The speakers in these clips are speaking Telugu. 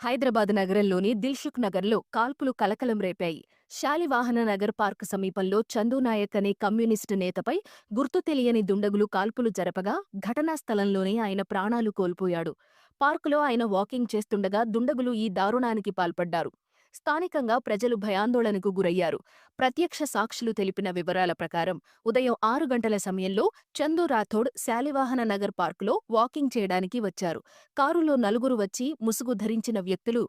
హైదరాబాద్ నగరంలోని దిల్షుక్ నగర్లో కాల్పులు కలకలం రేపాయి. శాలివాహన నగర్ పార్క్ సమీపంలో చందూనాయక్ అనే కమ్యూనిస్టు నేతపై గుర్తు తెలియని దుండగులు కాల్పులు జరపగా ఘటనా స్థలంలోనే ఆయన ప్రాణాలు కోల్పోయాడు. పార్కులో ఆయన వాకింగ్ చేస్తుండగా దుండగులు ఈ దారుణానికి పాల్పడ్డారు. స్థానికంగా ప్రజలు భయాందోళనకు గురయ్యారు. ప్రత్యక్ష సాక్షులు తెలిపిన వివరాల ప్రకారం ఉదయం ఆరు గంటల సమయంలో చందు రాథోడ్ శాలివాహన నగర్ పార్కులో వాకింగ్ చేయడానికి వచ్చారు. కారులో నలుగురు వచ్చి ముసుగు ధరించిన వ్యక్తులు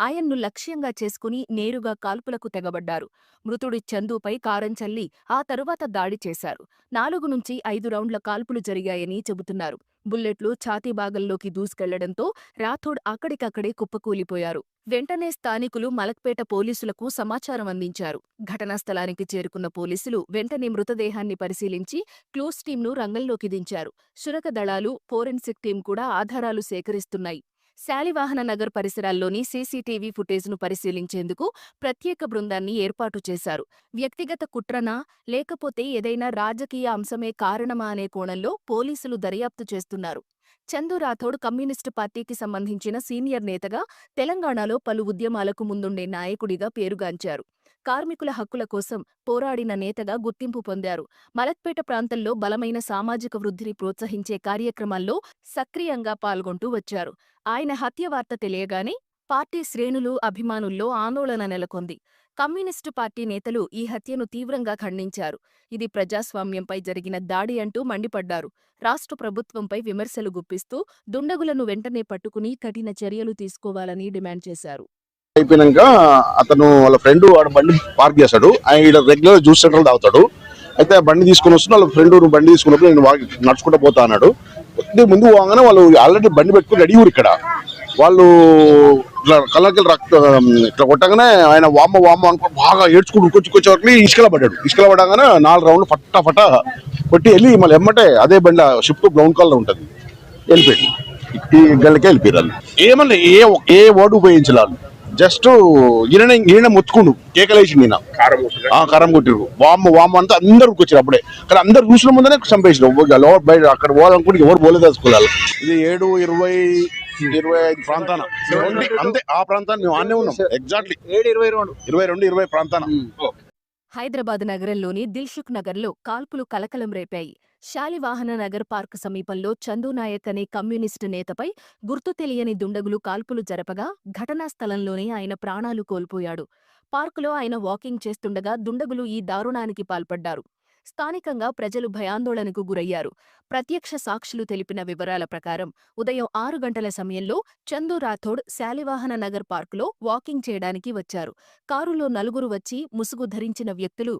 ఆయన్ను లక్ష్యంగా చేసుకుని నేరుగా కాల్పులకు తెగబడ్డారు. మృతుడి చందుపై కారం చల్లి ఆ తరువాత దాడి చేశారు. నాలుగు నుంచి ఐదు రౌండ్ల కాల్పులు జరిగాయని చెబుతున్నారు. బుల్లెట్లు ఛాతీ భాగంలోకి దూసుకెళ్ళడంతో రాథోడ్ అక్కడికక్కడే కుప్పకూలిపోయారు. వెంటనే స్థానికులు మలక్పేట పోలీసులకు సమాచారం అందించారు. ఘటనా స్థలానికి చేరుకున్న పోలీసులు వెంటనే మృతదేహాన్ని పరిశీలించి క్లూస్ టీంను రంగంలోకి దించారు. శురక దళాలు ఫోరెన్సిక్ టీం కూడా ఆధారాలు సేకరిస్తున్నాయి. శాలివాహన నగర్ పరిసరాల్లోని సీసీటీవీ ఫుటేజ్ను పరిశీలించేందుకు ప్రత్యేక బృందాన్ని ఏర్పాటు చేశారు. వ్యక్తిగత కుట్రనా లేకపోతే ఏదైనా రాజకీయ అంశమే కారణమా అనే కోణంలో పోలీసులు దర్యాప్తు చేస్తున్నారు. చందు రాథోడ్ కమ్యూనిస్టు పార్టీకి సంబంధించిన సీనియర్ నేతగా తెలంగాణలో పలు ఉద్యమాలకు ముందుండే నాయకుడిగా పేరుగాంచారు. కార్మికుల హక్కుల కోసం పోరాడిన నేతగా గుర్తింపు పొందారు. మలక్పేట ప్రాంతంలో బలమైన సామాజిక వృద్ధిని ప్రోత్సహించే కార్యక్రమాల్లో సక్రియంగా పాల్గొంటూ వచ్చారు. ఆయన హత్య వార్త తెలియగానే పార్టీ శ్రేణులు అభిమానుల్లో ఆందోళన నెలకొంది. కమ్యూనిస్టు పార్టీ నేతలు ఈ హత్యను తీవ్రంగా ఖండించారు. ఇది ప్రజాస్వామ్యంపై జరిగిన దాడి అంటూ మండిపడ్డారు. రాష్ట్ర ప్రభుత్వంపై విమర్శలు గుప్పిస్తూ దుండగులను వెంటనే పట్టుకుని కఠిన చర్యలు తీసుకోవాలని డిమాండ్ చేశారు. అయిపోయినాక అతను వాళ్ళ ఫ్రెండ్ వాడు బండి పార్క్ చేస్తాడు. ఆయన ఈడ రెగ్యులర్ జ్యూస్ సెంటర్ తాగుతాడు. అయితే ఆ బండి తీసుకుని వస్తున్న వాళ్ళ ఫ్రెండ్ బండి తీసుకున్నప్పుడు నేను వాకి- నడుచుకుంటూ పోతా అన్నాడు. కొద్దిగా ముందు పోగానే వాళ్ళు ఆల్రెడీ బండి పెట్టుకుని రెడీ ఊరు ఇక్కడ. వాళ్ళు ఇట్లా కళ్ళకి రక్త ఇట్లా కొట్టగానే ఆయన వామ్మ వామ్మ అనుకో బాగా ఏడ్చుకుంటూ ఉరికొచ్చి వచ్చే వరకు ఇసుకల పడ్డాడు. ఇసుకల పడగానే నాలుగు రౌండ్లు ఫట్టా కొట్టి వెళ్ళి మళ్ళీ ఎమ్మటే అదే బండి షిఫ్ట్ బ్రౌన్ కలర్ ఉంటుంది. వెళ్ళిపోయింది ఈ గల్లకే వెళ్ళిపోయారు ఏమన్నా ఏ ఏ వర్డ్ ఉపయోగించాలి జస్ట్ ఈయన ఈయన మొత్తుకుండు కేకలేసి నేను ఆ కారం కొట్టిరు. వామ్మ వామ్మ అంతా అందరు వచ్చారు అప్పుడే. కానీ అందరు చూసిన ముందనే చంపేసారు లోపల బయట అక్కడ పోవాలనుకుంటే ఎవరు పోలేదు స్కూల్ ఇది ఏడు ఇరవై ఇరవై ఐదు ప్రాంతాన. అంతే ఆ ప్రాంతాన్ని మేము ఆనే ఉన్నాం. ఎగ్జాక్ట్లీ ఏడు ఇరవై రెండు. ఇరవై రెండు ఇరవై ప్రాంతాన. హైదరాబాద్ నగరంలోని దిల్సుఖ్ నగర్లో కాల్పులు కలకలం రేపాయి. శాలివాహన నగర్ పార్క్ సమీపంలో చందునాయక్ అనే కమ్యూనిస్టు నేతపై గుర్తు తెలియని దుండగులు కాల్పులు జరపగా ఘటనా స్థలంలోనే ఆయన ప్రాణాలు కోల్పోయాడు. పార్కులో ఆయన వాకింగ్ చేస్తుండగా దుండగులు ఈ దారుణానికి పాల్పడ్డారు. స్థానికంగా ప్రజలు భయాందోళనకు గురయ్యారు. ప్రత్యక్ష సాక్షులు తెలిపిన వివరాల ప్రకారం ఉదయం ఆరు గంటల సమయంలో చందు రాథోడ్ శాలివాహన నగర్ పార్కులో వాకింగ్ చేయడానికి వచ్చారు. కారులో నలుగురు వచ్చి ముసుగు ధరించిన వ్యక్తులు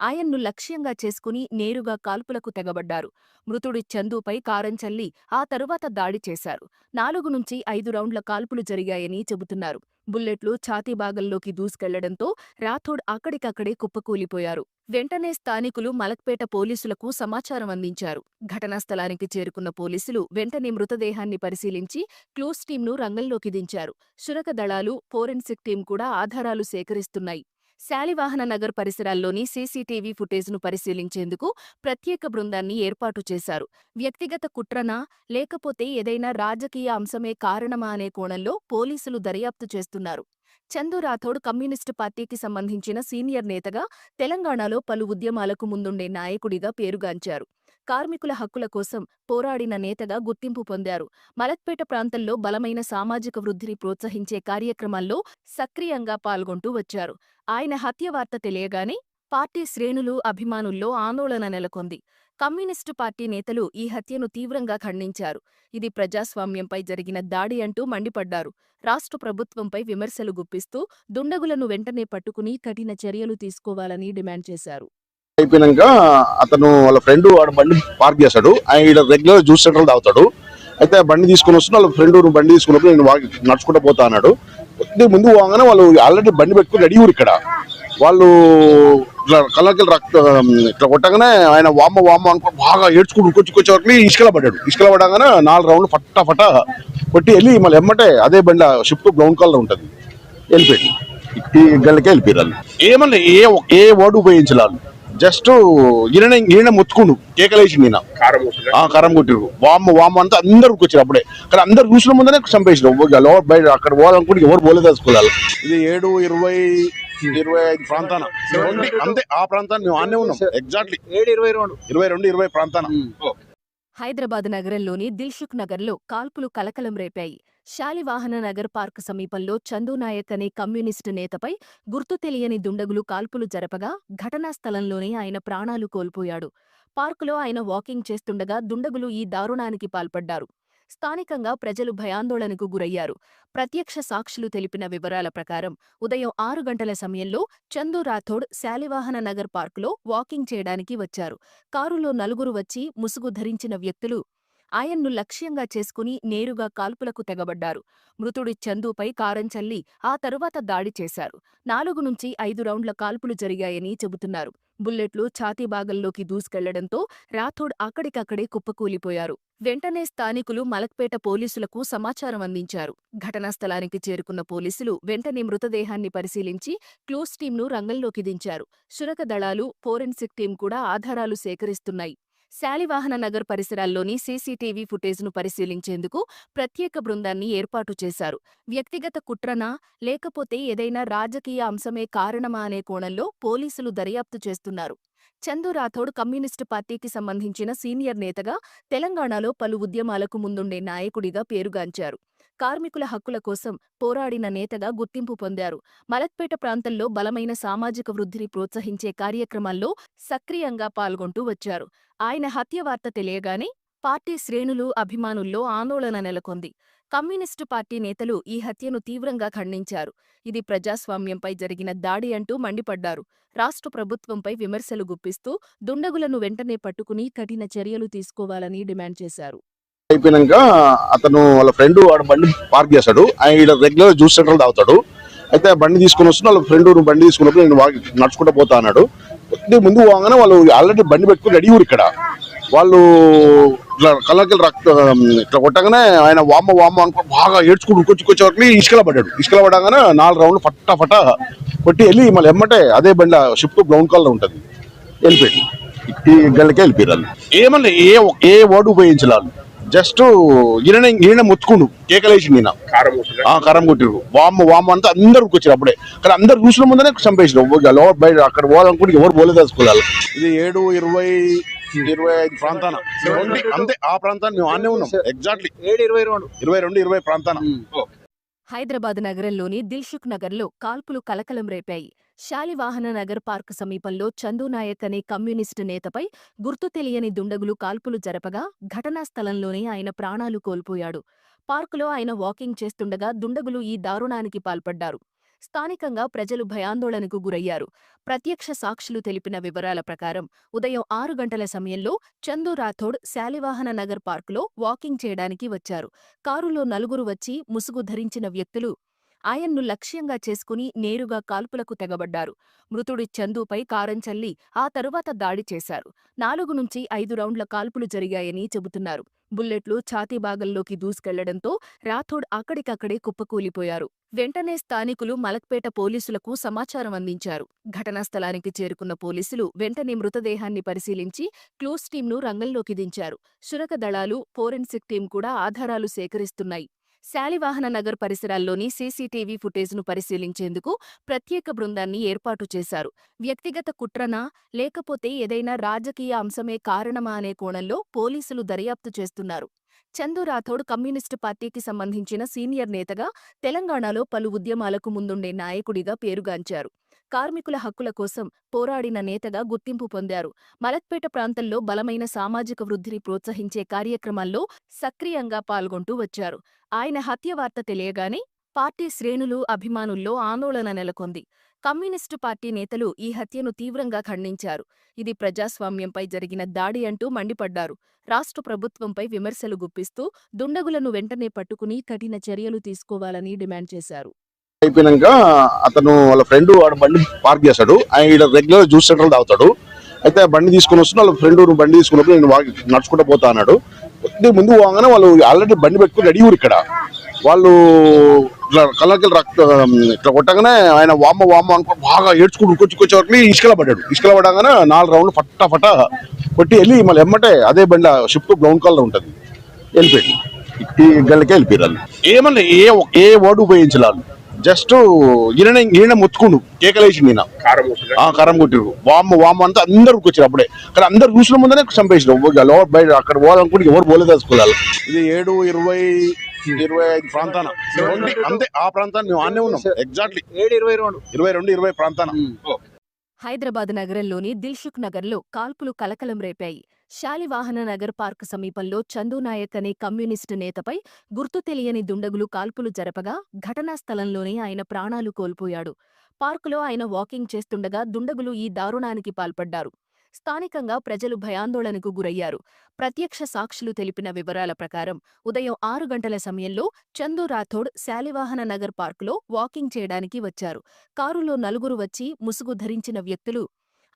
ఆయన్ను లక్ష్యంగా చేసుకుని నేరుగా కాల్పులకు తెగబడ్డారు. మృతుడి చందుపై కారం చల్లి ఆ తరువాత దాడి చేశారు. నాలుగు నుంచి ఐదు రౌండ్ల కాల్పులు జరిగాయని చెబుతున్నారు. బుల్లెట్లు ఛాతీ భాగంలోకి దూసుకెళ్ళడంతో రాథోడ్ అక్కడికక్కడే కుప్పకూలిపోయారు. వెంటనే స్థానికులు మలక్పేట పోలీసులకు సమాచారం అందించారు. ఘటనా స్థలానికి చేరుకున్న పోలీసులు వెంటనే మృతదేహాన్ని పరిశీలించి క్లూస్ టీంను రంగంలోకి దించారు. శురక దళాలు ఫోరెన్సిక్ టీం కూడా ఆధారాలు సేకరిస్తున్నాయి. శాలివాహన నగర్ పరిసరాల్లోని సీసీటీవీ ఫుటేజ్ను పరిశీలించేందుకు ప్రత్యేక బృందాన్ని ఏర్పాటు చేశారు. వ్యక్తిగత కుట్రనా లేకపోతే ఏదైనా రాజకీయ అంశమే కారణమా అనే కోణంలో పోలీసులు దర్యాప్తు చేస్తున్నారు. చందు రాథోడ్ కమ్యూనిస్టు పార్టీకి సంబంధించిన సీనియర్ నేతగా తెలంగాణలో పలు ఉద్యమాలకు ముందుండే నాయకుడిగా పేరుగాంచారు. కార్మికుల హక్కుల కోసం పోరాడిన నేతగా గుర్తింపు పొందారు. మలత్పేట ప్రాంతంలో బలమైన సామాజిక వృద్ధిని ప్రోత్సహించే కార్యక్రమాల్లో సక్రియంగా పాల్గొంటూ వచ్చారు. ఆయన హత్య వార్త తెలియగానే పార్టీ శ్రేణులు అభిమానుల్లో ఆందోళన నెలకొంది. కమ్యూనిస్టు పార్టీ నేతలు ఈ హత్యను తీవ్రంగా ఖండించారు. ఇది ప్రజాస్వామ్యంపై జరిగిన దాడి అంటూ మండిపడ్డారు. రాష్ట్ర ప్రభుత్వంపై విమర్శలు గుప్పిస్తూ దుండగులను వెంటనే పట్టుకుని కఠిన చర్యలు తీసుకోవాలని డిమాండ్ చేశారు. అయిపోయినాక అతను వాళ్ళ ఫ్రెండ్ వాడు బండి పార్క్ చేస్తాడు ఆయన రెగ్యులర్ జ్యూస్ సెంటర్ తాగుతాడు. అయితే బండి తీసుకుని వస్తున్నా వాళ్ళ ఫ్రెండ్ బండి తీసుకున్నప్పుడు నేను నడుచుకుంటూ పోతా అన్నాడు. కొద్దిగా ముందు పోగానే వాళ్ళు ఆల్రెడీ బండి పెట్టుకుని రెడీ ఊరు ఇక్కడ. వాళ్ళు ఇట్లా కళ్ళకి రక్త ఇట్లా కొట్టగానే ఆయన వామ్మ వామ్మ అనుకో బాగా ఏడ్చుకుంటూ ఉరికొచ్చి వచ్చే వరకు ఇసుకల పడ్డాడు. ఇసుకల పడగానే నాలుగు రౌండ్లు ఫట్టా ఫట్టా కొట్టి వెళ్ళి మళ్ళీ ఎమ్మటే అదే బండి షిఫ్ట్ బ్రౌన్ కలర్ ఉంటుంది. వెళ్ళిపోయింది ఈ గల్లకే వెళ్ళిపోయారు ఏమన్నా ఏ ఏ వర్డ్ ఉపయోగించాలి జస్ట్ ఈయన ఈయన మొత్తుకుండు. కేకలేసి నేను కారం వస్తుందా? ఆ కరం కొట్టిరు. వామ్మ వామ్మ అంతా అందరు వచ్చారు అప్పుడే. కానీ అందరు చూసిన ముందనే చంపేసారు లోపల బయట అక్కడ పోవాలనుకుంటే ఎవరు పోలేదు స్కూల్ ఇది ఏడు ఇరవై ఇరవై ఐదు ప్రాంతాన. అంతే ఆ ప్రాంతాన్ని మేము ఆనే ఉన్నాం. ఎగ్జాక్ట్లీ ఏడు ఇరవై రెండు. ఇరవై రెండు ఇరవై ప్రాంతాన. హైదరాబాద్ నగరంలోని దిల్సుఖ్ నగర్లో కాల్పులు కలకలం రేపాయి. శాలివాహన నగర్ పార్క్ సమీపంలో చందునాయక్ అనే కమ్యూనిస్టు నేతపై గుర్తు తెలియని దుండగులు కాల్పులు జరపగా ఘటనా స్థలంలోనే ఆయన ప్రాణాలు కోల్పోయాడు. పార్కులో ఆయన వాకింగ్ చేస్తుండగా దుండగులు ఈ దారుణానికి పాల్పడ్డారు. స్థానికంగా ప్రజలు భయాందోళనకు గురయ్యారు. ప్రత్యక్ష సాక్షులు తెలిపిన వివరాల ప్రకారం ఉదయం ఆరు గంటల సమయంలో చందు రాథోడ్ శాలివాహన నగర్ పార్కులో వాకింగ్ చేయడానికి వచ్చారు. కారులో నలుగురు వచ్చి ముసుగు ధరించిన వ్యక్తులు ఆయన్ను లక్ష్యంగా చేసుకుని నేరుగా కాల్పులకు తెగబడ్డారు. మృతుడి చందుపై కారం చల్లి ఆ తరువాత దాడి చేశారు. నాలుగు నుంచి ఐదు రౌండ్ల కాల్పులు జరిగాయని చెబుతున్నారు. బుల్లెట్లు ఛాతీ భాగంలోకి దూసుకెళ్ళడంతో రాథోడ్ అక్కడికక్కడే కుప్పకూలిపోయారు. వెంటనే స్థానికులు మలక్పేట పోలీసులకు సమాచారం అందించారు. ఘటనా స్థలానికి చేరుకున్న పోలీసులు వెంటనే మృతదేహాన్ని పరిశీలించి క్లూస్ టీంను రంగంలోకి దించారు. శునక దళాలు ఫోరెన్సిక్ టీం కూడా ఆధారాలు సేకరిస్తున్నాయి. శాలివాహన నగర్ పరిసరాల్లోని సీసీటీవీ ఫుటేజ్ను పరిశీలించేందుకు ప్రత్యేక బృందాన్ని ఏర్పాటు చేశారు. వ్యక్తిగత కుట్రనా లేకపోతే ఏదైనా రాజకీయ అంశమే కారణమా అనే కోణంలో పోలీసులు దర్యాప్తు చేస్తున్నారు. చందు రాథోడ్ కమ్యూనిస్టు పార్టీకి సంబంధించిన సీనియర్ నేతగా తెలంగాణలో పలు ఉద్యమాలకు ముందుండే నాయకుడిగా పేరుగాంచారు. కార్మికుల హక్కుల కోసం పోరాడిన నేతగా గుర్తింపు పొందారు. మలత్పేట ప్రాంతంలో బలమైన సామాజిక వృద్ధిని ప్రోత్సహించే కార్యక్రమాల్లో సక్రియంగా పాల్గొంటూ వచ్చారు. ఆయన హత్య వార్త తెలియగానే పార్టీ శ్రేణులు అభిమానుల్లో ఆందోళన నెలకొంది. కమ్యూనిస్టు పార్టీ నేతలు ఈ హత్యను తీవ్రంగా ఖండించారు. ఇది ప్రజాస్వామ్యంపై జరిగిన దాడి అంటూ మండిపడ్డారు. రాష్ట్ర ప్రభుత్వంపై విమర్శలు గుప్పిస్తూ దుండగులను వెంటనే పట్టుకుని కఠిన చర్యలు తీసుకోవాలని డిమాండ్ చేశారు. అయిపోయినాక అతను వాళ్ళ ఫ్రెండ్ వాడు బండి పార్క్ చేస్తాడు ఆయన ఈడ రెగ్యులర్ జ్యూస్ సెంటర్ తాగుతాడు. అయితే ఆ బండి తీసుకుని వస్తున్న వాళ్ళ ఫ్రెండ్ బండి తీసుకున్నప్పుడు నేను వాకి నడుచుకుంటూ పోతా అన్నాడు. కొద్ది ముందు పోగానే వాళ్ళు ఆల్రెడీ బండి పెట్టుకుని రెడీ ఊరు ఇక్కడ. వాళ్ళు ఇట్లా కళ్ళకి రక్త ఇట్లా కొట్టగానే ఆయన వామ్మ వామ్మ అనుకో బాగా ఏడ్చుకుంటూ కొచ్చుకొచ్చే వరకు ఇసుకలో పడ్డాడు. ఇసుకలో పడగానే నాలుగు రౌండ్లు ఫట్టా ఫట్టా కొట్టి వెళ్ళి మళ్ళీ ఎమ్మటే అదే బండి షిఫ్ట్ బ్రౌన్ కలర్ ఉంటుంది. వెళ్ళిపోయి ఈ గల్లకే వెళ్ళిపోయారు వాళ్ళు. ఏమన్నా ఏ ఏ వర్డ్ ఉపయోగించాలి జస్ట్ ఈయన ఈయన మొత్తుకుండు. కేకలేసి నేను కారం వస్తుందా? ఆ కరం కొట్టిరు వామ్మ వామ్మ అంతా అందరు వచ్చారు అప్పుడే. కానీ అందరు చూసిన ముందనే చంపేసారు లోపల బయట అక్కడ పోవాలనుకుంటే ఎవరు పోలేదు స్కూల్ ఇది ఏడు ఇరవై ఇరవై ఐదు ప్రాంతాన. అంతే ఆ ప్రాంతాన్ని మేము ఆనే ఉన్నాం. ఎగ్జాక్ట్లీ ఏడు ఇరవై రెండు. ఇరవై రెండు ఇరవై ప్రాంతాన. హైదరాబాద్ నగరంలోని దిల్సుఖ్ నగర్లో కాల్పులు కలకలం రేపాయి. శాలివాహన నగర్ పార్క్ సమీపంలో చందూనాయక్ అనే కమ్యూనిస్టు నేతపై గుర్తు తెలియని దుండగులు కాల్పులు జరపగా ఘటనా స్థలంలోనే ఆయన ప్రాణాలు కోల్పోయాడు. పార్కులో ఆయన వాకింగ్ చేస్తుండగా దుండగులు ఈ దారుణానికి పాల్పడ్డారు. స్థానికంగా ప్రజలు భయాందోళనకు గురయ్యారు. ప్రత్యక్ష సాక్షులు తెలిపిన వివరాల ప్రకారం ఉదయం ఆరు గంటల సమయంలో చందు రాథోడ్ శాలివాహన నగర్ పార్కులో వాకింగ్ చేయడానికి వచ్చారు. కారులో నలుగురు వచ్చి ముసుగు ధరించిన వ్యక్తులు ఆయన్ను లక్ష్యంగా చేసుకుని నేరుగా కాల్పులకు తెగబడ్డారు. మృతుడి చందుపై కారం చల్లి ఆ తరువాత దాడి చేశారు. నాలుగు నుంచి ఐదు రౌండ్ల కాల్పులు జరిగాయని చెబుతున్నారు. బుల్లెట్లు ఛాతీ భాగంలోకి దూసుకెళ్ళడంతో రాథోడ్ అక్కడికక్కడే కుప్పకూలిపోయారు. వెంటనే స్థానికులు మలక్పేట పోలీసులకు సమాచారం అందించారు. ఘటనా స్థలానికి చేరుకున్న పోలీసులు వెంటనే మృతదేహాన్ని పరిశీలించి క్లూస్ టీంను రంగంలోకి దించారు. శునక దళాలు ఫోరెన్సిక్ టీం కూడా ఆధారాలు సేకరిస్తున్నాయి. శాలివాహన నగర్ పరిసరాల్లోని సీసీటీవీ ఫుటేజ్ను పరిశీలించేందుకు ప్రత్యేక బృందాన్ని ఏర్పాటు చేశారు. వ్యక్తిగత కుట్రనా లేకపోతే ఏదైనా రాజకీయ అంశమే కారణమా అనే కోణంలో పోలీసులు దర్యాప్తు చేస్తున్నారు. చందు రాథోడ్ కమ్యూనిస్టు పార్టీకి సంబంధించిన సీనియర్ నేతగా తెలంగాణలో పలు ఉద్యమాలకు ముందుండే నాయకుడిగా పేరుగాంచారు. కార్మికుల హక్కుల కోసం పోరాడిన నేతగా గుర్తింపు పొందారు. మలత్పేట ప్రాంతంలో బలమైన సామాజిక వృద్ధిని ప్రోత్సహించే కార్యక్రమాల్లో సక్రియంగా పాల్గొంటూ వచ్చారు. ఆయన హత్య వార్త తెలియగానే పార్టీ శ్రేణులు అభిమానుల్లో ఆందోళన నెలకొంది. కమ్యూనిస్టు పార్టీ నేతలు ఈ హత్యను తీవ్రంగా ఖండించారు. ఇది ప్రజాస్వామ్యంపై జరిగిన దాడి అంటూ మండిపడ్డారు. రాష్ట్ర ప్రభుత్వంపై విమర్శలు గుప్పిస్తూ దుండగులను వెంటనే పట్టుకుని కఠిన చర్యలు తీసుకోవాలని డిమాండ్ చేశారు. అయిపోయినాక అతను వాళ్ళ ఫ్రెండ్ వాడు బండి పార్క్ చేశాడు. ఆయన రెగ్యులర్ జ్యూస్ సెంటర్ తాగుతాడు. అయితే బండి తీసుకుని వస్తున్నా వాళ్ళ ఫ్రెండ్ బండి తీసుకున్నప్పుడు నేను నడుచుకుంటూ పోతా అన్నాడు. కొద్ది ముందు పోగానే వాళ్ళు ఆల్రెడీ బండి పెట్టుకుని రెడీ ఊరు ఇక్కడ. వాళ్ళు ఇట్లా కళ్ళకి రక్త ఇట్లా కొట్టగానే ఆయన వామ్మ వామ్మ అనుకో బాగా ఏడ్చుకుంటూ ఉరికొచ్చి వచ్చే వరకు ఇసుకలో పడ్డాడు. ఇసుకలో పడగానే నాలుగు రౌండ్లు ఫట్టా ఫట్టా కొట్టి వెళ్ళి మళ్ళీ ఎమ్మటే అదే బండి షిఫ్ట్ బ్రౌన్ కలర్ ఉంటుంది. వెళ్ళిపోయింది గల్లకే వెళ్ళిపోయారు వాళ్ళు. ఏమన్నా ఏ ఏ వర్డ్ ఉపయోగించాలి జస్ట్ ఈయన ఈయన మొత్తుకుండు కేకలేసి నేను కారం కొట్టిరా? ఆ కరం కొట్టిరు వామ్మ వామ్మ అంతా అందరు వచ్చారు అప్పుడే. కానీ అందరు చూసిన ముందనే చంపేసారు లోపల బయట అక్కడ పోవాలనుకుంటే ఎవరు పోలేదు స్కూల్ ఇది ఏడు ఇరవై ఇరవై ఐదు ప్రాంతాన. అంతే ఆ ప్రాంతాన్ని మేము ఆనే ఉన్నాం. ఎగ్జాక్ట్లీ ఏడు ఇరవై రెండు. ఇరవై రెండు ఇరవై ప్రాంతాన. హైదరాబాద్ నగరంలోని దిల్సుఖ్ నగర్లో కాల్పులు కలకలం రేపాయి. శాలివాహన నగర్ పార్క్ సమీపంలో చందునాయక్ అనే కమ్యూనిస్టు నేతపై గుర్తు తెలియని దుండగులు కాల్పులు జరపగా ఘటనా స్థలంలోనే ఆయన ప్రాణాలు కోల్పోయాడు. పార్కులో ఆయన వాకింగ్ చేస్తుండగా దుండగులు ఈ దారుణానికి పాల్పడ్డారు. స్థానికంగా ప్రజలు భయాందోళనకు గురయ్యారు. ప్రత్యక్ష సాక్షులు తెలిపిన వివరాల ప్రకారం ఉదయం ఆరు గంటల సమయంలో చందు రాథోడ్ శాలివాహన నగర్ పార్కులో వాకింగ్ చేయడానికి వచ్చారు. కారులో నలుగురు వచ్చి ముసుగు ధరించిన వ్యక్తులు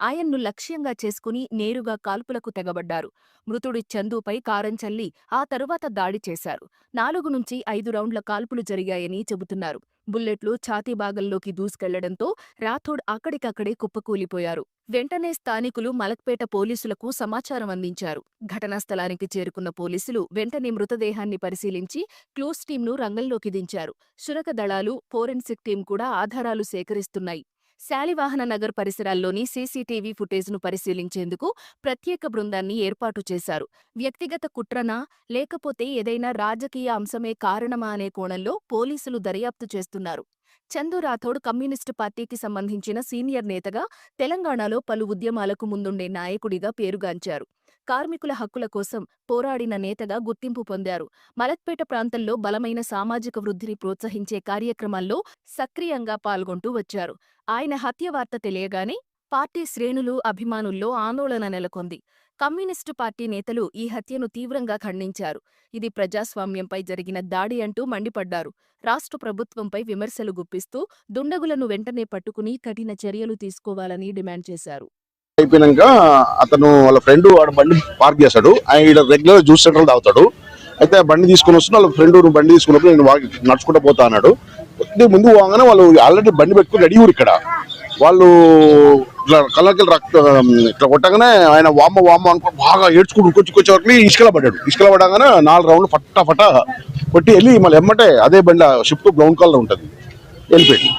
ఆయన్ను లక్ష్యంగా చేసుకుని నేరుగా కాల్పులకు తెగబడ్డారు. మృతుడి చందుపై కారం చల్లి ఆ తరువాత దాడి చేశారు. నాలుగు నుంచి ఐదు రౌండ్ల కాల్పులు జరిగాయని చెబుతున్నారు. బుల్లెట్లు ఛాతీ భాగంలోకి దూసుకెళ్ళడంతో రాథోడ్ అక్కడికక్కడే కుప్పకూలిపోయారు. వెంటనే స్థానికులు మలక్పేట పోలీసులకు సమాచారం అందించారు. ఘటనా స్థలానికి చేరుకున్న పోలీసులు వెంటనే మృతదేహాన్ని పరిశీలించి క్లోజ్ టీంను రంగంలోకి దించారు. శురక దళాలు ఫోరెన్సిక్ టీం కూడా ఆధారాలు సేకరిస్తున్నాయి. శాలివాహన నగర్ పరిసరాల్లోని సీసీటీవీ ఫుటేజ్ను పరిశీలించేందుకు ప్రత్యేక బృందాన్ని ఏర్పాటు చేశారు. వ్యక్తిగత కుట్రనా లేకపోతే ఏదైనా రాజకీయ అంశమే కారణమా అనే కోణంలో పోలీసులు దర్యాప్తు చేస్తున్నారు. చందు రాథోడ్ కమ్యూనిస్టు పార్టీకి సంబంధించిన సీనియర్ నేతగా తెలంగాణలో పలు ఉద్యమాలకు ముందుండే నాయకుడిగా పేరుగాంచారు. కార్మికుల హక్కుల కోసం పోరాడిన నేతగా గుర్తింపు పొందారు. మలత్పేట ప్రాంతంలో బలమైన సామాజిక వృద్ధిని ప్రోత్సహించే కార్యక్రమాల్లో సక్రియంగా పాల్గొంటూ వచ్చారు. ఆయన హత్య వార్త తెలియగానే పార్టీ శ్రేణులు అభిమానుల్లో ఆందోళన నెలకొంది. కమ్యూనిస్టు పార్టీ నేతలు ఈ హత్యను తీవ్రంగా ఖండించారు. ఇది ప్రజాస్వామ్యంపై జరిగిన దాడి అంటూ మండిపడ్డారు. రాష్ట్ర ప్రభుత్వంపై విమర్శలు గుప్పిస్తూ దుండగులను వెంటనే పట్టుకుని కఠిన చర్యలు తీసుకోవాలని డిమాండ్ చేశారు. అయిపోయినాక అతను వాళ్ళ ఫ్రెండ్ వాడు బండి పార్క్ చేశాడు. ఆయన రెగ్యులర్ జ్యూస్ సెంటర్ తాగుతాడు. అయితే బండి తీసుకుని వస్తున్నా వాళ్ళ ఫ్రెండ్ బండి తీసుకున్నప్పుడు నేను నడుచుకుంటూ పోతా అన్నాడు. కొద్ది ముందు పోగానే వాళ్ళు ఆల్రెడీ బండి పెట్టుకుని రెడీ ఊరు ఇక్కడ. వాళ్ళు ఇట్లా కళ్ళకి రక్త ఇట్లా కొట్టగానే ఆయన వామ్మ వామ్మ అనుకో బాగా ఏడ్చుకుంటూ వచ్చే వరకు ఇసుకలో పడ్డాడు. ఇసుకలో పడగానే నాలుగు రౌండ్లు ఫట్టా ఫట్టా కొట్టి వెళ్ళి మళ్ళీ ఎమ్మటే అదే బండి షిఫ్ట్ బ్రౌన్ కలర్ ఉంటుంది. వెళ్ళిపోయింది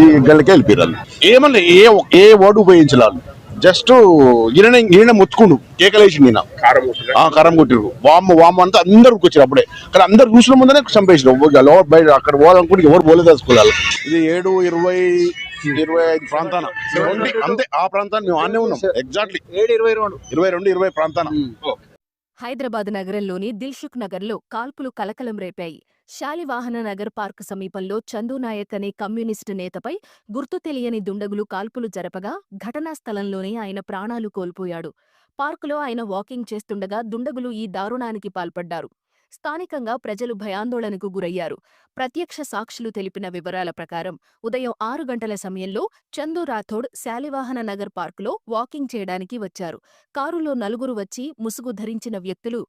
ఈ గల్లకే వెళ్ళిపోయారు వాళ్ళు ఏమన్నా ఏ ఏ వర్డ్ ఉపయోగించాలి జస్ట్ ఈయన ఈయన మొత్తుకుండు కేకలేసి నేను కారం కొట్టిరా? ఆ కరం కొట్టిరు వామ్మ వామ్మ అంతా అందరు వచ్చారు అప్పుడే. కానీ అందరు చూసిన ముందనే చంపేసారు లోపల బయట అక్కడ పోవాలనుకుంటే ఎవరు పోలేదు స్కూల్ ఇది ఏడు ఇరవై ఇరవై ఐదు ప్రాంతాన. అంతే ఆ ప్రాంతాన్ని మేము ఆనే ఉన్నాం. ఎగ్జాక్ట్లీ ఏడు ఇరవై రెండు. ఇరవై రెండు ఇరవై ప్రాంతాన. హైదరాబాద్ నగరంలోని దిల్సుఖ్ నగర్లో కాల్పులు కలకలం రేపాయి. శాలివాహన నగర్ పార్క్ సమీపంలో చందునాయక్ అనే కమ్యూనిస్టు నేతపై గుర్తు తెలియని దుండగులు కాల్పులు జరపగా ఘటనా స్థలంలోనే ఆయన ప్రాణాలు కోల్పోయాడు. పార్కులో ఆయన వాకింగ్ చేస్తుండగా దుండగులు ఈ దారుణానికి పాల్పడ్డారు. స్థానికంగా ప్రజలు భయాందోళనకు గురయ్యారు. ప్రత్యక్ష సాక్షులు తెలిపిన వివరాల ప్రకారం ఉదయం ఆరు గంటల సమయంలో చందు రాథోడ్ శాలివాహన నగర్ పార్కులో వాకింగ్ చేయడానికి వచ్చారు. కారులో నలుగురు వచ్చి ముసుగు ధరించిన వ్యక్తులు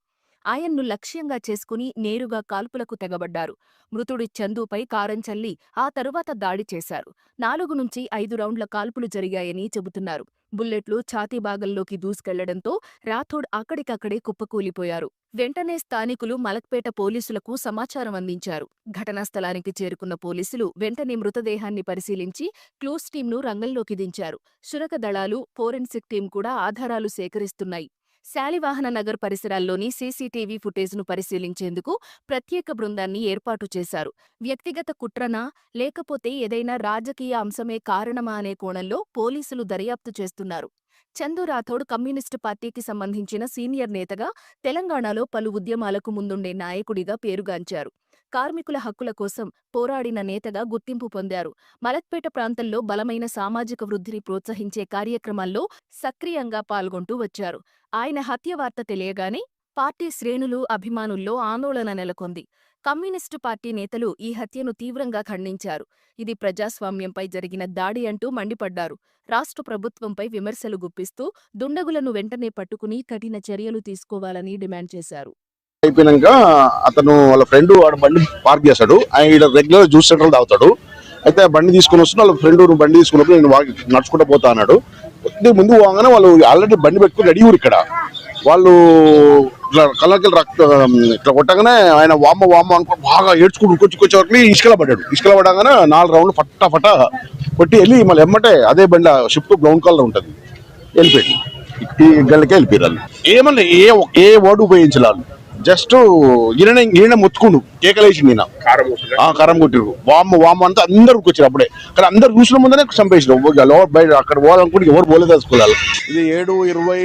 ఆయన్ను లక్ష్యంగా చేసుకుని నేరుగా కాల్పులకు తెగబడ్డారు. మృతుడి చందుపై కారం చల్లి ఆ తరువాత దాడి చేశారు. నాలుగు నుంచి ఐదు రౌండ్ల కాల్పులు జరిగాయని చెబుతున్నారు. బుల్లెట్లు ఛాతీ భాగంలోకి దూసుకెళ్ళడంతో రాథోడ్ అక్కడికక్కడే కుప్పకూలిపోయారు. వెంటనే స్థానికులు మలక్పేట పోలీసులకు సమాచారం అందించారు. ఘటనా స్థలానికి చేరుకున్న పోలీసులు వెంటనే మృతదేహాన్ని పరిశీలించి క్లోజ్ టీంను రంగంలోకి దించారు. శురక దళాలు ఫోరెన్సిక్ టీం కూడా ఆధారాలు సేకరిస్తున్నాయి. శాలివాహన నగర్ పరిసరాల్లోని సీసీటీవీ ఫుటేజ్ను పరిశీలించేందుకు ప్రత్యేక బృందాన్ని ఏర్పాటు చేశారు. వ్యక్తిగత కుట్రనా లేకపోతే ఏదైనా రాజకీయ అంశమే కారణమా అనే కోణంలో పోలీసులు దర్యాప్తు చేస్తున్నారు. చందు రాథోడ్ కమ్యూనిస్టు పార్టీకి సంబంధించిన సీనియర్ నేతగా తెలంగాణలో పలు ఉద్యమాలకు ముందుండే నాయకుడిగా పేరుగాంచారు. కార్మికుల హక్కుల కోసం పోరాడిన నేతగా గుర్తింపు పొందారు. మలత్పేట ప్రాంతంలో బలమైన సామాజిక వృద్ధిని ప్రోత్సహించే కార్యక్రమాల్లో సక్రియంగా పాల్గొంటూ వచ్చారు. ఆయన హత్య వార్త తెలియగానే పార్టీ శ్రేణులు అభిమానుల్లో ఆందోళన నెలకొంది. కమ్యూనిస్టు పార్టీ నేతలు ఈ హత్యను తీవ్రంగా ఖండించారు. ఇది ప్రజాస్వామ్యంపై జరిగిన దాడి అంటూ మండిపడ్డారు. రాష్ట్ర ప్రభుత్వంపై విమర్శలు గుప్పిస్తూ దుండగులను వెంటనే పట్టుకుని కఠిన చర్యలు తీసుకోవాలని డిమాండ్ చేశారు. అయిపోయినాక అతను వాళ్ళ ఫ్రెండ్ వాడు బండి పార్క్ చేస్తాడు ఆయన రెగ్యులర్ జ్యూస్ సెంటర్ తాగుతాడు. అయితే బండి తీసుకుని వస్తున్నా వాళ్ళ ఫ్రెండ్ బండి తీసుకున్నప్పుడు నేను నడుచుకుంటూ పోతా అన్నాడు. కొద్దిగా ముందు పోగానే వాళ్ళు ఆల్రెడీ బండి పెట్టుకుని రెడీ ఇక్కడ. వాళ్ళు ఇట్లా కళ్ళకి రక్త ఇట్లా కొట్టగానే ఆయన వామ్మ వామ్మ అనుకో బాగా ఏడ్చుకుంటూ కొచ్చే వరకు ఇసుకలో పడ్డాడు ఇసుకలో పడగానే నాలుగు రౌండ్లు ఫట్టా ఫట్టా కొట్టి వెళ్ళి మళ్ళీ ఎమ్మటే అదే బండి షిఫ్ట్ బ్రౌన్ కలర్ ఉంటుంది. వెళ్ళిపోయింది ఈ గల్లకే వెళ్ళిపోయారు ఏమన్నా ఏ ఏ వర్డ్ ఉపయోగించాలి జస్ట్ ఈయన ఈయన మొత్తుకుండు. కేకలేసి నేను ఆ కారం కొట్టిరు వామ్మ వామ్మ అంతా అందరు వచ్చారు అప్పుడే. కానీ అందరు చూసిన ముందనే చంపేసారు బయట అక్కడ పోవాలనుకుంటే ఎవరు పోలేదు స్కూల్ ఇది ఏడు ఇరవై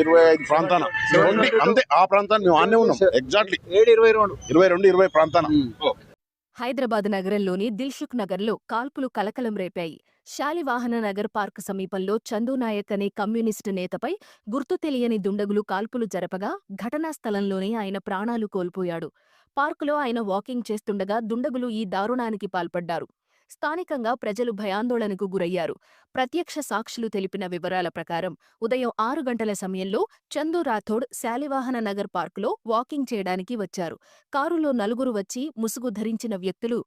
ఇరవై ఐదు ప్రాంతాన. అంతే ఆ ప్రాంతాన్ని మేము ఆనే ఉన్నాం. ఎగ్జాక్ట్లీ ఏడు ఇరవై రెండు. ఇరవై రెండు ఇరవై ప్రాంతాన. హైదరాబాద్ నగరంలోని దిల్షుక్ నగర్లో కాల్పులు కలకలం రేపాయి. శాలివాహన నగర్ పార్క్ సమీపంలో చందూనాయక్ అనే కమ్యూనిస్టు నేతపై గుర్తు తెలియని దుండగులు కాల్పులు జరపగా ఘటనా స్థలంలోనే ఆయన ప్రాణాలు కోల్పోయాడు. పార్కులో ఆయన వాకింగ్ చేస్తుండగా దుండగులు ఈ దారుణానికి పాల్పడ్డారు. స్థానికంగా ప్రజలు భయాందోళనకు గురయ్యారు. ప్రత్యక్ష సాక్షులు తెలిపిన వివరాల ప్రకారం ఉదయం ఆరు గంటల సమయంలో చందు రాథోడ్ శాలివాహన నగర్ పార్కులో వాకింగ్ చేయడానికి వచ్చారు. కారులో నలుగురు వచ్చి ముసుగు ధరించిన వ్యక్తులు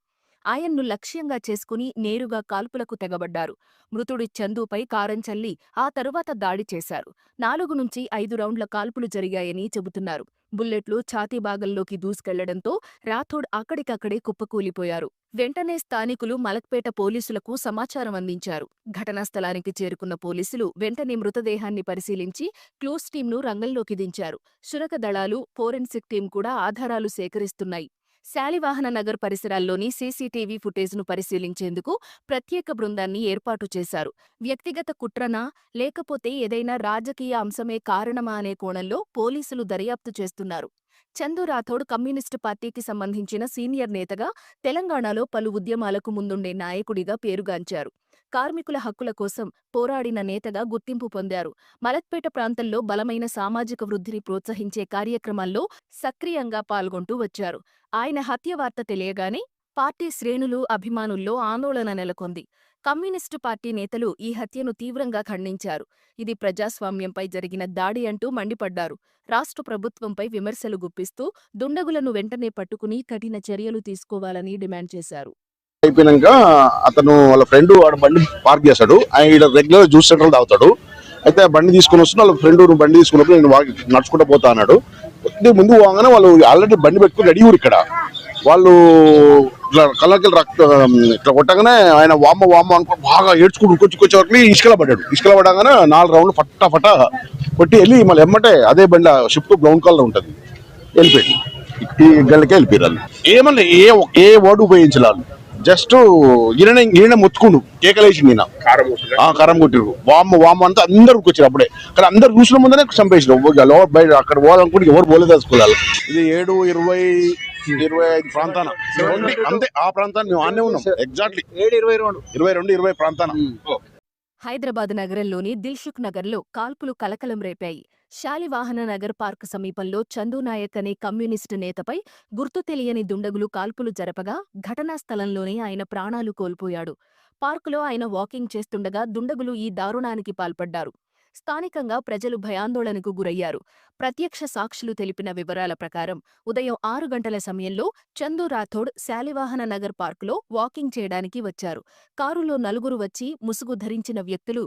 ఆయన్ను లక్ష్యంగా చేసుకుని నేరుగా కాల్పులకు తెగబడ్డారు. మృతుడి చందుపై కారం చల్లి ఆ తరువాత దాడి చేశారు. నాలుగు నుంచి ఐదు రౌండ్ల కాల్పులు జరిగాయని చెబుతున్నారు. బుల్లెట్లు ఛాతీ భాగంలోకి దూసుకెళ్ళడంతో రాథోడ్ అక్కడికక్కడే కుప్పకూలిపోయారు. వెంటనే స్థానికులు మలక్పేట పోలీసులకు సమాచారం అందించారు. ఘటనా స్థలానికి చేరుకున్న పోలీసులు వెంటనే మృతదేహాన్ని పరిశీలించి క్లూస్ టీంను రంగంలోకి దించారు. శురక దళాలు ఫోరెన్సిక్ టీం కూడా ఆధారాలు సేకరిస్తున్నాయి. శాలివాహన నగర్ పరిసరాల్లోని సీసీటీవీ ఫుటేజ్ను పరిశీలించేందుకు ప్రత్యేక బృందాన్ని ఏర్పాటు చేశారు. వ్యక్తిగత కుట్రనా లేకపోతే ఏదైనా రాజకీయ అంశమే కారణమా అనే కోణంలో పోలీసులు దర్యాప్తు చేస్తున్నారు. చందు రాథోడ్ కమ్యూనిస్టు పార్టీకి సంబంధించిన సీనియర్ నేతగా తెలంగాణలో పలు ఉద్యమాలకు ముందుండే నాయకుడిగా పేరుగాంచారు. కార్మికుల హక్కుల కోసం పోరాడిన నేతగా గుర్తింపు పొందారు. మలత్పేట ప్రాంతంలో బలమైన సామాజిక వృద్ధిని ప్రోత్సహించే కార్యక్రమాల్లో సక్రియంగా పాల్గొంటూ వచ్చారు. ఆయన హత్య వార్త తెలియగానే పార్టీ శ్రేణులు అభిమానుల్లో ఆందోళన నెలకొంది. కమ్యూనిస్టు పార్టీ నేతలు ఈ హత్యను తీవ్రంగా ఖండించారు. ఇది ప్రజాస్వామ్యంపై జరిగిన దాడి అంటూ మండిపడ్డారు. రాష్ట్ర ప్రభుత్వంపై విమర్శలు గుప్పిస్తూ దుండగులను వెంటనే పట్టుకుని కఠిన చర్యలు తీసుకోవాలని డిమాండ్ చేశారు. అయిపోయినాక అతను వాళ్ళ ఫ్రెండ్ వాడు బండి పార్క్ చేస్తాడు ఆయన రెగ్యులర్ జ్యూస్ సెంటర్ తాగుతాడు. అయితే బండి తీసుకుని వస్తున్నా వాళ్ళ ఫ్రెండ్ బండి తీసుకున్నప్పుడు నేను నడుచుకుంటూ పోతా అన్నాడు. కొద్దిగా ముందు పోగానే వాళ్ళు ఆల్రెడీ బండి పెట్టుకుని రెడీ ఊరు ఇక్కడ. వాళ్ళు ఇట్లా కళ్ళకి రక్త ఇట్లా కొట్టగానే ఆయన వామ్మ వామ్మ అనుకో బాగా ఏడ్చుకుంటూ కొచ్చే వరకు ఇసుకలో పడ్డాడు. ఇసుకలో పడగానే నాలుగు రౌండ్లు ఫట్టా ఫట్టా కొట్టి వెళ్ళి మళ్ళీ ఎమ్మటే అదే బండి షిఫ్ట్ బ్రౌన్ కలర్ ఉంటుంది. వెళ్ళిపోయింది ఈ గల్లకే వెళ్ళిపోయారు ఏమన్నా ఏ ఏ వర్డ్ ఉపయోగించాలి జస్ట్ ఈయన ఈయన మొత్తుకుండు కేకలేసి నేను ఆ కారం కొట్టిరు. వామ్మ వామ్మ అంతా అందరు వచ్చారు అప్పుడే. కానీ అందరు చూసిన ముందనే చంపేసారు లోపల బయట అక్కడ పోవాలనుకుంటే ఎవరు పోలేదు స్కూల్ ఇది ఏడు ఇరవై ఇరవై ఐదు ప్రాంతాన. అంతే ఆ ప్రాంతాన్ని మేము ఆనే ఉన్నాం. ఎగ్జాక్ట్లీ ఏడు ఇరవై రెండు. ఇరవై రెండు ఇరవై ప్రాంతాన. హైదరాబాద్ నగరంలోని దిల్షుక్ నగర్లో కాల్పులు కలకలం రేపాయి. శాలివాహన నగర్ పార్క్ సమీపంలో చందునాయక్ అనే కమ్యూనిస్టు నేతపై గుర్తు తెలియని దుండగులు కాల్పులు జరపగా ఘటనా స్థలంలోనే ఆయన ప్రాణాలు కోల్పోయాడు. పార్కులో ఆయన వాకింగ్ చేస్తుండగా దుండగులు ఈ దారుణానికి పాల్పడ్డారు. స్థానికంగా ప్రజలు భయాందోళనకు గురయ్యారు. ప్రత్యక్ష సాక్షులు తెలిపిన వివరాల ప్రకారం ఉదయం ఆరు గంటల సమయంలో చందు రాథోడ్ శాలివాహన నగర్ పార్కులో వాకింగ్ చేయడానికి వచ్చారు. కారులో నలుగురు వచ్చి ముసుగు ధరించిన వ్యక్తులు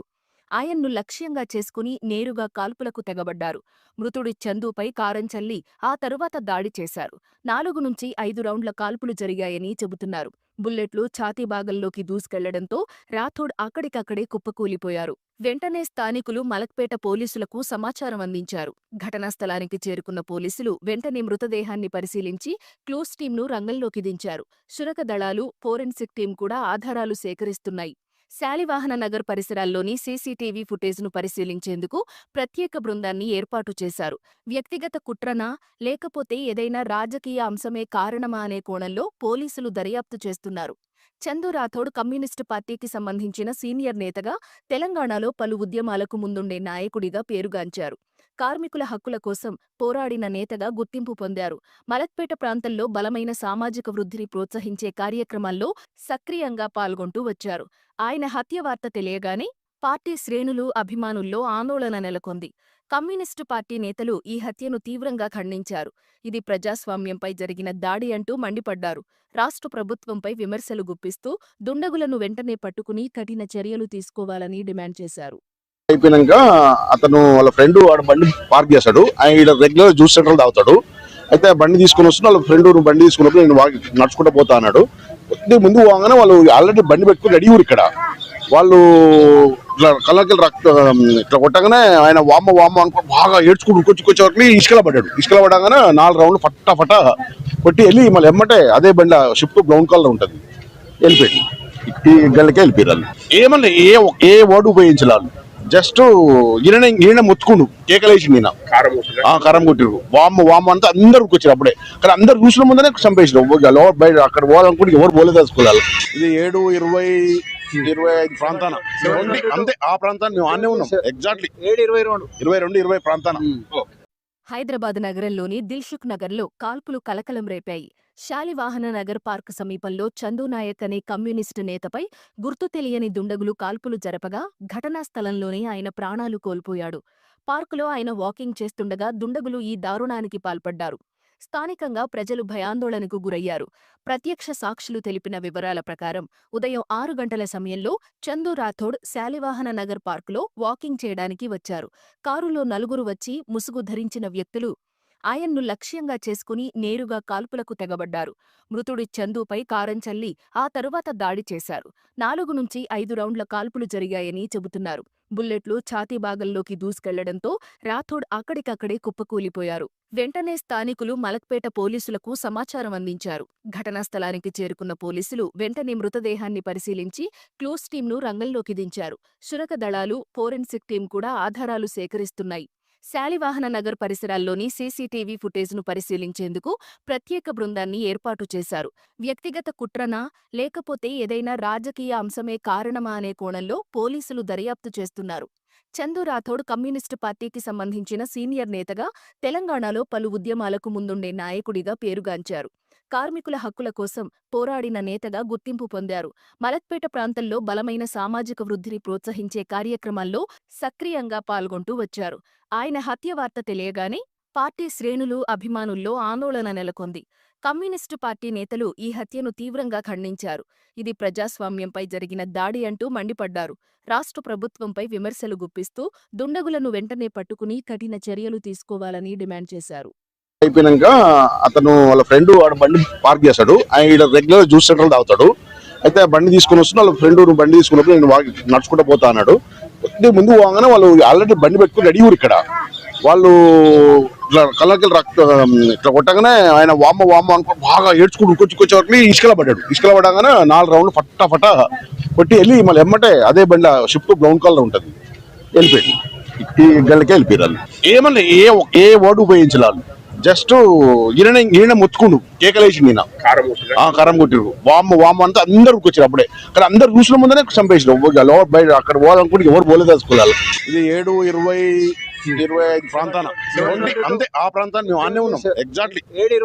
ఆయన్ను లక్ష్యంగా చేసుకుని నేరుగా కాల్పులకు తెగబడ్డారు. మృతుడి చందుపై కారం చల్లి ఆ తరువాత దాడి చేశారు. నాలుగు నుంచి ఐదు రౌండ్ల కాల్పులు జరిగాయని చెబుతున్నారు. బుల్లెట్లు ఛాతీ భాగంలోకి దూసుకెళ్ళడంతో రాథోడ్ అక్కడికక్కడే కుప్పకూలిపోయారు. వెంటనే స్థానికులు మలక్పేట పోలీసులకు సమాచారం అందించారు. ఘటనా స్థలానికి చేరుకున్న పోలీసులు వెంటనే మృతదేహాన్ని పరిశీలించి క్లూస్ టీంను రంగంలోకి దించారు. శురక దళాలు ఫోరెన్సిక్ టీం కూడా ఆధారాలు సేకరిస్తున్నాయి. శాలివాహన నగర్ పరిసరాల్లోని సీసీటీవీ ఫుటేజ్ను పరిశీలించేందుకు ప్రత్యేక బృందాన్ని ఏర్పాటు చేశారు. వ్యక్తిగత కుట్రనా లేకపోతే ఏదైనా రాజకీయ అంశమే కారణమా అనే కోణంలో పోలీసులు దర్యాప్తు చేస్తున్నారు. చందు రాథోడ్ కమ్యూనిస్టు పార్టీకి సంబంధించిన సీనియర్ నేతగా తెలంగాణలో పలు ఉద్యమాలకు ముందుండే నాయకుడిగా పేరుగాంచారు. కార్మికుల హక్కుల కోసం పోరాడిన నేతగా గుర్తింపు పొందారు. మలత్పేట ప్రాంతంలో బలమైన సామాజిక వృద్ధిని ప్రోత్సహించే కార్యక్రమాల్లో సక్రియంగా పాల్గొంటూ వచ్చారు. ఆయన హత్య వార్త తెలియగానే పార్టీ శ్రేణులు అభిమానుల్లో ఆందోళన నెలకొంది. కమ్యూనిస్టు పార్టీ నేతలు ఈ హత్యను తీవ్రంగా ఖండించారు. ఇది ప్రజాస్వామ్యంపై జరిగిన దాడి అంటూ మండిపడ్డారు. రాష్ట్ర ప్రభుత్వంపై విమర్శలు గుప్పిస్తూ దుండగులను వెంటనే పట్టుకుని కఠిన చర్యలు తీసుకోవాలని డిమాండ్ చేశారు. అయిపోయినాక అతను వాళ్ళ ఫ్రెండ్ వాడు బండి పార్క్ చేస్తాడు ఆయన ఈడ రెగ్యులర్ జ్యూస్ సెంటర్ తాగుతాడు. అయితే ఆ బండి తీసుకుని వస్తున్న వాళ్ళ ఫ్రెండ్ బండి తీసుకున్నప్పుడు నేను వాకి నడుచుకుంటూ పోతా అన్నాడు. కొద్ది ముందు పోగానే వాళ్ళు ఆల్రెడీ బండి పెట్టుకుని రెడీ ఊరు ఇక్కడ. వాళ్ళు ఇట్లా కళ్ళకి రక్త ఇట్లా కొట్టగానే ఆయన వామ్మ వామ్మ అనుకో బాగా ఏడ్చుకుంటూ కొచ్చుకొచ్చే వరకు ఇసుకలో పడ్డాడు. ఇసుకలో పడగానే నాలుగు రౌండ్లు ఫట్టా ఫట్టా కొట్టి వెళ్ళి మళ్ళీ ఎమ్మటే అదే బండి షిఫ్ట్ బ్రౌన్ కలర్ ఉంటుంది. వెళ్ళిపోయి ఈ గల్లకే వెళ్ళిపోయారు వాళ్ళు. ఏమన్నా ఏ ఏ వర్డ్ ఉపయోగించాలి జస్ట్ ఈయన ఈయన మొత్తుకుండు. కేకలేసి ఈయన. ఆ కరం కొట్టిరు వామ్మ వామ్మ అంతా అందరు వచ్చారు అప్పుడే. కానీ అందరు చూసిన ముందనే చంపేసారు లోపల బయట అక్కడ పోవాలనుకుంటే ఎవరు పోలేదు స్కూల్ ఇది ఏడు ఇరవై ఇరవై ఐదు ప్రాంతాన. అంతే ఆ ప్రాంతాన్ని మేము ఆనే ఉన్నాం. ఎగ్జాక్ట్లీ ఏడు ఇరవై రెండు. ఇరవై రెండు ఇరవై ప్రాంతాన. హైదరాబాద్ నగరంలోని దిల్సుఖ్ నగర్లో కాల్పులు కలకలం రేపాయి. శాలివాహన నగర్ పార్క్ సమీపంలో చందునాయక్ అనే కమ్యూనిస్టు నేతపై గుర్తు తెలియని దుండగులు కాల్పులు జరపగా ఘటనా స్థలంలోనే ఆయన ప్రాణాలు కోల్పోయాడు. పార్కులో ఆయన వాకింగ్ చేస్తుండగా దుండగులు ఈ దారుణానికి పాల్పడ్డారు. స్థానికంగా ప్రజలు భయాందోళనకు గురయ్యారు. ప్రత్యక్ష సాక్షులు తెలిపిన వివరాల ప్రకారం ఉదయం ఆరు గంటల సమయంలో చందు రాథోడ్ శాలివాహన నగర్ పార్కులో వాకింగ్ చేయడానికి వచ్చారు. కారులో నలుగురు వచ్చి ముసుగు ధరించిన వ్యక్తులు ఆయన్ను లక్ష్యంగా చేసుకుని నేరుగా కాల్పులకు తెగబడ్డారు. మృతుడి చందుపై కారం చల్లి ఆ తరువాత దాడి చేశారు. నాలుగు నుంచి ఐదు రౌండ్ల కాల్పులు జరిగాయని చెబుతున్నారు. బుల్లెట్లు ఛాతీ భాగంలోకి దూసుకెళ్ళడంతో రాథోడ్ అక్కడికక్కడే కుప్పకూలిపోయారు. వెంటనే స్థానికులు మలక్పేట పోలీసులకు సమాచారం అందించారు. ఘటనా స్థలానికి చేరుకున్న పోలీసులు వెంటనే మృతదేహాన్ని పరిశీలించి క్లూస్ టీంను రంగంలోకి దించారు. శురక దళాలు ఫోరెన్సిక్ టీం కూడా ఆధారాలు సేకరిస్తున్నాయి. శాలివాహన నగర్ పరిసరాల్లోని సీసీటీవీ ఫుటేజ్ను పరిశీలించేందుకు ప్రత్యేక బృందాన్ని ఏర్పాటు చేశారు. వ్యక్తిగత కుట్రనా లేకపోతే ఏదైనా రాజకీయ అంశమే కారణమా అనే కోణంలో పోలీసులు దర్యాప్తు చేస్తున్నారు. చందు రాథోడ్ కమ్యూనిస్టు పార్టీకి సంబంధించిన సీనియర్ నేతగా తెలంగాణలో పలు ఉద్యమాలకు ముందుండే నాయకుడిగా పేరుగాంచారు. కార్మికుల హక్కుల కోసం పోరాడిన నేతగా గుర్తింపు పొందారు. మలత్పేట ప్రాంతంలో బలమైన సామాజిక వృద్ధిని ప్రోత్సహించే కార్యక్రమాల్లో సక్రియంగా పాల్గొంటూ వచ్చారు. ఆయన హత్య వార్త తెలియగానే పార్టీ శ్రేణులు అభిమానుల్లో ఆందోళన నెలకొంది. కమ్యూనిస్టు పార్టీ నేతలు ఈ హత్యను తీవ్రంగా ఖండించారు. ఇది ప్రజాస్వామ్యంపై జరిగిన దాడి అంటూ మండిపడ్డారు. రాష్ట్ర ప్రభుత్వంపై విమర్శలు గుప్పిస్తూ దుండగులను వెంటనే పట్టుకుని కఠిన చర్యలు తీసుకోవాలని డిమాండ్ చేశారు. అయిపోయినాక అతను వాళ్ళ ఫ్రెండ్ వాడు బండి పార్క్ చేస్తాడు. ఆయన రెగ్యులర్ జ్యూస్ సెంటర్ తాగుతాడు. అయితే ఆ బండి తీసుకుని వస్తున్న వాళ్ళ ఫ్రెండ్ బండి తీసుకున్నప్పుడు నేను వాకి నడుచుకుంటూ పోతా అన్నాడు. కొద్ది ముందు పోగానే వాళ్ళు ఆల్రెడీ బండి పెట్టుకుని రెడీ ఊరు ఇక్కడ. వాళ్ళు ఇట్లా కళ్ళకి రక్త ఇట్లా కొట్టగానే ఆయన వామ్మ వామ్మ అనుకో బాగా ఏడ్చుకుంటూ ఉరికొచ్చి వరకు ఇసుకలో పడ్డాడు. ఇసుకలో పడగానే నాలుగు రౌండ్లు ఫట్టా కొట్టి వెళ్ళి మళ్ళీ ఎమ్మటే అదే బండి షిఫ్ట్ బ్రౌన్ కలర్ ఉంటుంది. వెళ్ళిపోయింది ఈ గల్లకే వెళ్ళిపోయారు వాళ్ళు. ఏమన్నా ఏ ఏ వర్డ్ ఉపయోగించాలి జస్ట్ ఈయన ఈయన మొత్తుకుండు కేకలేసి ఈయన ఆ కరం కొట్టిరు వామ్మ వామ్మ అంతా అందరు వచ్చారు అప్పుడే. కానీ అందరు చూసిన ముందనే చంపేసారు. లోపల బయట అక్కడ పోవాలనుకుంటే ఎవరు పోలేదు స్కూల్ ఇది ఏడు ఇరవై ఇరవై ఐదు ప్రాంతాన. అంతే ఆ ప్రాంతాన్ని మేము ఆనే ఉన్నాం. ఎగ్జాక్ట్లీ